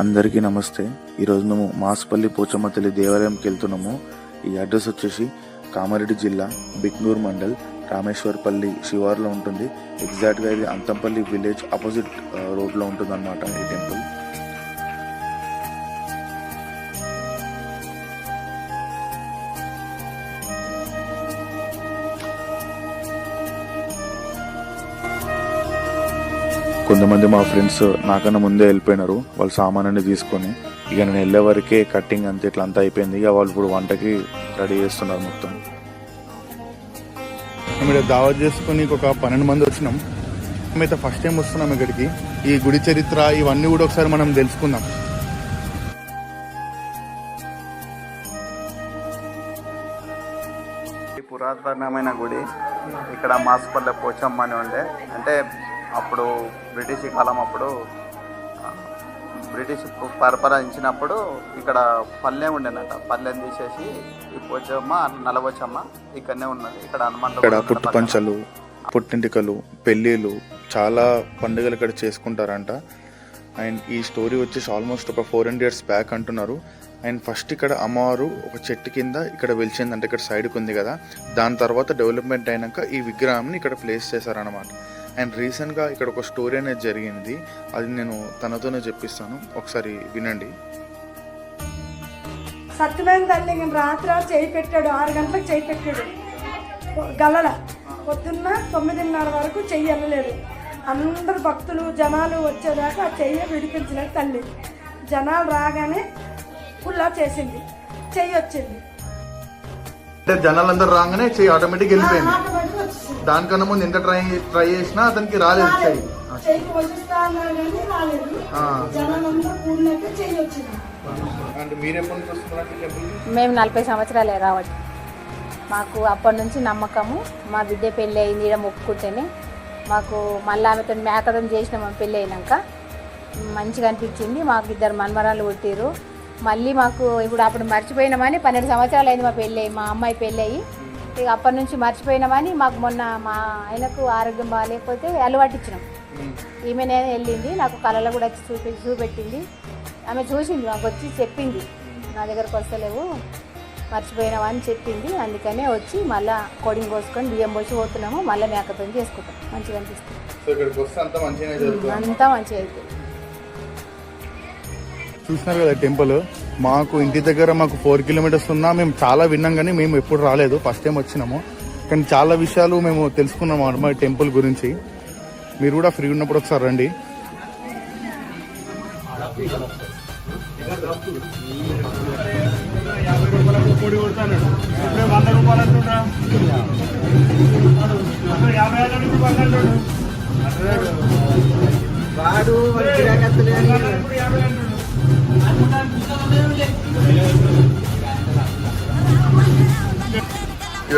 అందరికీ నమస్తే. ఈరోజు మేము మాస్పల్లి పోచమ్మ తల్లి దేవాలయంకి వెళ్తున్నాము. ఈ అడ్రస్ వచ్చేసి కామారెడ్డి జిల్లా బిక్నూర్ మండల్ రామేశ్వర్పల్లి శివార్లో ఉంటుంది. ఎగ్జాక్ట్గా ఇది అంతంపల్లి విలేజ్ ఆపోజిట్ రోడ్లో ఉంటుంది అనమాట ఈ టెంపుల్ కొంతమంది మా ఫ్రెండ్స్ నాకన్నా ముందే వెళ్ళిపోయినారు. వాళ్ళ సామాన్ని తీసుకొని ఇక నేను వెళ్ళే వరకే కట్టింగ్ అంతే ఇట్లా అంతా అయిపోయింది. ఇక వాళ్ళు ఇప్పుడు వంటకి రెడీ చేస్తున్నారు మొత్తం. మేము ఇక్కడ దావత్ చేసుకుని ఒక పన్నెండు మంది వచ్చినాం. మేమైతే ఫస్ట్ టైం వస్తున్నాం ఇక్కడికి. ఈ గుడి చరిత్ర ఇవన్నీ కూడా ఒకసారి మనం తెలుసుకుందాం. ఈ పురాతనమైన గుడి ఇక్కడ మాసుపల్లె పోచమ్మ అని ఉండే. అంటే అప్పుడు బ్రిటిష్ కాలం అప్పుడు బ్రిటిష్ పరిపాలించినప్పుడు ఇక్కడ పల్లెం ఉండేనట. పల్లెం తీసేసి పోచమ్మ నలవచ్చమ్మ ఇక్కడనే ఉన్నది. ఇక్కడ హనుమంతుడు ఇక్కడ కూడా పుట్టు పక్కన. పంచలు పుట్టింటికలు పెళ్ళిళ్ళు చాలా పండుగలు ఇక్కడ చేసుకుంటారంట. అండ్ ఈ స్టోరీ వచ్చేసి ఆల్మోస్ట్ ఒక ఫోర్ హండ్రెడ్ ఇయర్స్ బ్యాక్ అంటున్నారు. అండ్ ఫస్ట్ ఇక్కడ అమ్మవారు ఒక చెట్టు కింద ఇక్కడ వెలిచింది అంటే ఇక్కడ సైడ్కి ఉంది కదా. దాని తర్వాత డెవలప్మెంట్ అయినాక ఈ విగ్రహాన్ని ఇక్కడ ప్లేస్ చేశారనమాట అండ్ రీసెంట్గా ఇక్కడ ఒక స్టోరీ అనేది జరిగింది. అది నేను తనతోనే చెప్పిస్తాను. ఒకసారి వినండి. సత్యమైన తల్లి ఇంక రాత్రి చేయి పెట్టాడు. ఆరు గంటలకు చేయి పెట్టాడు. గలల పొద్దున్న తొమ్మిదిన్నర వరకు చెయ్యి వెళ్ళలేదు. అందరు భక్తులు జనాలు వచ్చేదాకా ఆ చెయ్యి విడిపించలేదు తల్లి. జనాలు రాగానే ఫుల్లా చేసింది. చెయ్యి వచ్చింది. అంటే జనాలందరూ రాగానే చెయ్యి ఆటోమేటిక్ వెళ్ళిపోయింది. దానికన్నా ముందు ఎంత ట్రై ట్రై చేసినా అతనికి రాలేదు చెయ్యి. మేము నలభై సంవత్సరాలే రావడం. మాకు అప్పటి నుంచి నమ్మకము. మా బిడ్డ పెళ్ళి అయింది ఈడ మొక్కుకుంటేనే. మాకు మళ్ళీ ఆమెతో మేకదం చేసినాం పెళ్ళి అయినాక. మంచిగా అనిపించింది. మాకు ఇద్దరు మన్మరాలు పుట్టిరు మళ్ళీ మాకు ఇప్పుడు అప్పుడు మర్చిపోయినామని పన్నెండు సంవత్సరాలు అయింది మా పెళ్ళి మా అమ్మాయి పెళ్ళి అయ్యి. ఇక అప్పటి నుంచి మర్చిపోయినామని మాకు మొన్న మా ఆయనకు ఆరోగ్యం బాగాలేకపోతే అలవాటు ఇచ్చినాం. ఈమెనే వెళ్ళింది నాకు కళలో కూడా వచ్చి చూపి చూపెట్టింది. ఆమె చూసింది మాకు వచ్చి చెప్పింది. నా దగ్గరకు వస్తలేవు మర్చిపోయినావా అని చెప్పింది. అందుకనే వచ్చి మళ్ళా కోడింగ్ పోసుకొని బియ్యం పోసి పోతున్నాము మళ్ళీ మేకతో చేసుకుంటాం. మంచిగా అనిపిస్తుంది. అంతా మంచిగా అవుతుంది చూసినారు కదా టెంపుల్ మాకు ఇంటి దగ్గర మాకు ఫోర్ కిలోమీటర్స్ ఉన్నా మేము చాలా విన్నాం కానీ మేము ఎప్పుడు రాలేదు ఫస్ట్ టైం వచ్చినాము. కానీ చాలా విషయాలు మేము తెలుసుకున్నాము అనమాట టెంపుల్ గురించి. మీరు కూడా ఫ్రీ ఉన్నప్పుడు ఒకసారి రండి.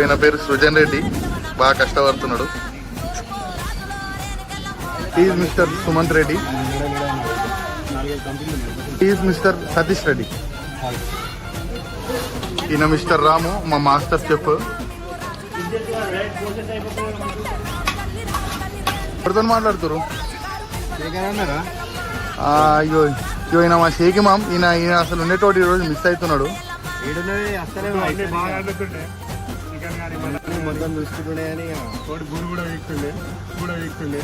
ఈయన పేరు సృజన్ రెడ్డి. బాగా కష్టపడుతున్నాడు. Is mister Sumanth Reddy. Is mister Satish Reddy. ఈయన మిస్టర్ రాము మా మాస్టర్ చెఫ్ ఎవరితో అయ్యో అయ్యో ఈయన మా షేకి మామ్ ఈయన ఈయన అసలు ఉండేటోటి ఈరోజు మిస్ అవుతున్నాడు. మొత్తం చూసుకుంటుండే అని తోటి గుడి కూడా వీక్తుండే కూడా వీక్తుండే.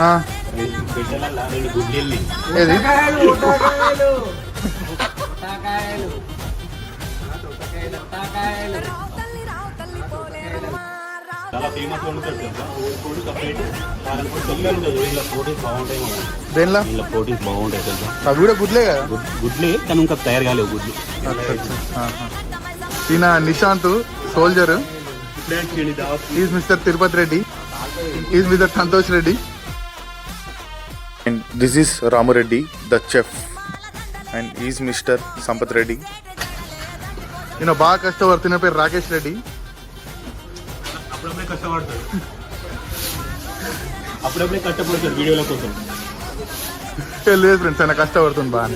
ఆ, ఏది? దేనిలా? ఇలా ప్రోటీన్స్ బాగుంటాయి తెలుసా? అవి కూడా గుడ్లే కదా? గుడ్- గుడ్లే కానీ ఇంకా తయారు కాలేవు గుడ్లు. ఆహా. ఈయన Nishanth soldier is mister Tirupati Reddy is mister Santosh Reddy and this is Ramu Reddy the chef and is mister Sampath Reddy ఈయన బాగా కష్టపడుతున్న పేరు రాకేష్ రెడ్డి. అప్పుడప్పుడే కష్టపడతాడు. అప్పుడప్పుడే కష్టపడతాడు వీడియోల కోసం. లేదు ఫ్రెండ్స్ ఆయన కష్టపడుతుంది బాగా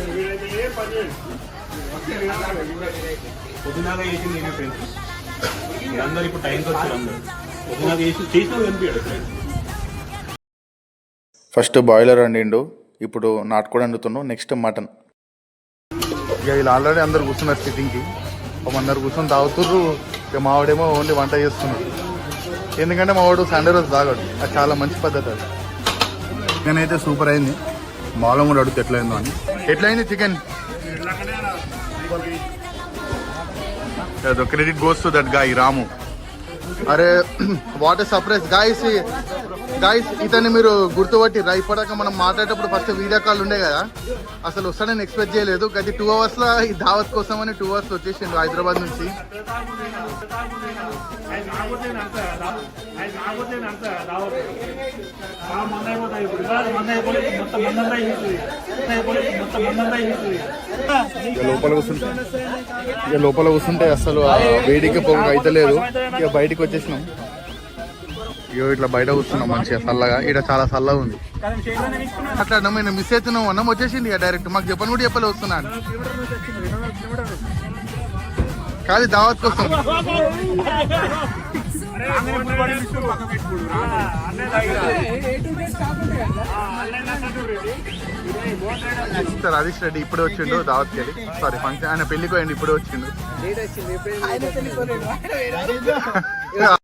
పొద్దునాగా చేసి నేనే ఫ్రెండ్స్ అందరు ఇప్పుడు టైంకి వచ్చారు అందరు. పొద్దునాగా చేసి చేసిన కనిపించాడు ఫ్రెండ్స్ ఫస్ట్ బాయిలర్ వండిండు ఇప్పుడు నాటుకోడి వండుతుండు నెక్స్ట్ మటన్ ఇక వీళ్ళు ఆల్రెడీ అందరు కూర్చున్నారు సిట్టింగ్కి. ఒక అందరు కూర్చొని తాగుతుర్రు. ఇక మావాడేమో ఓన్లీ వంట చేస్తున్నాడు. ఎందుకంటే మావాడు సండే రోజు తాగాడు. అది చాలా మంచి పద్ధతి అది. చికెన్ అయితే సూపర్ అయింది. మాలో కూడా అడుగుతుంది ఎట్లయిందో అని. ఎట్లయింది chicken? Credit goes to that guy Ramu. అరే వాట్ సర్ప్రైజ్. గాయస్ గాయస్ ఇతన్ని మీరు గుర్తుపట్టి ఇప్పటిదాకా మనం మాట్లాడేటప్పుడు ఫస్ట్ వీడియో కాల్ ఉండే కదా. అసలు వస్తాడని ఎక్స్పెక్ట్ చేయలేదు. గది టూ అవర్స్లో ఈ దావత్ కోసం అని టూ అవర్స్ వచ్చేసిండు హైదరాబాద్ నుంచి. లోపల కూర్చుంటే ఇక లోపల కూర్చుంటే అసలు వేడికి పొగ అయితే లేదు. ఇక బయటికి వచ్చేసినాం. ఇగో ఇట్లా బయట కూర్చున్నాం మంచిగా చల్లగా. ఇక్కడ చాలా చల్లగా ఉంది. అట్లా అన్నం నేను మిస్ అవుతున్నాం అన్నం వచ్చేసింది ఇక డైరెక్ట్ మాకు చెప్పని కూడా చెప్పలే వస్తున్నాను కాదు దావత్ కోసం హరీష్ రెడ్డి ఇప్పుడే వచ్చిండు దావత్కి వెళ్ళి. సారీ ఫంక్షన్ ఆయన పెళ్ళికి పోయిండు ఇప్పుడే వచ్చిండు.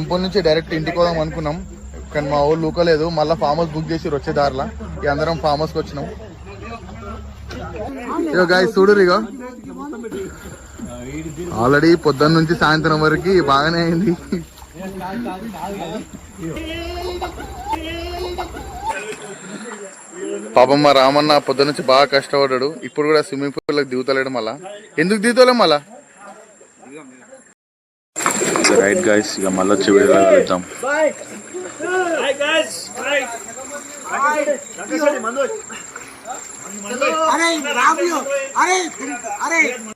టెంపుల్ నుంచి డైరెక్ట్ ఇంటికి పోదాం అనుకున్నాం. కానీ మా ఊళ్ళు ఊకలేదు మళ్ళీ ఫామ్ హౌస్ బుక్ చేసి వచ్చే దారిలా. ఇక అందరం ఫామ్ హౌస్కి వచ్చినాం. ఇగో గాయ చూడు ఇగో. ఆల్రెడీ పొద్దున్న నుంచి సాయంత్రం వరకు బాగానే అయింది. పాపం మా రామన్న పొద్దున్న నుంచి బాగా కష్టపడ్డాడు. ఇప్పుడు కూడా స్విమ్మింగ్ పూల్ దిగుతలేడు మళ్ళా. ఎందుకు దిగుతలేం మళ్ళా? రైట్ గైస్ ఇక మళ్ళీ వచ్చి వీడియోలో వెళ్తాం అరే రాబు అరే అరే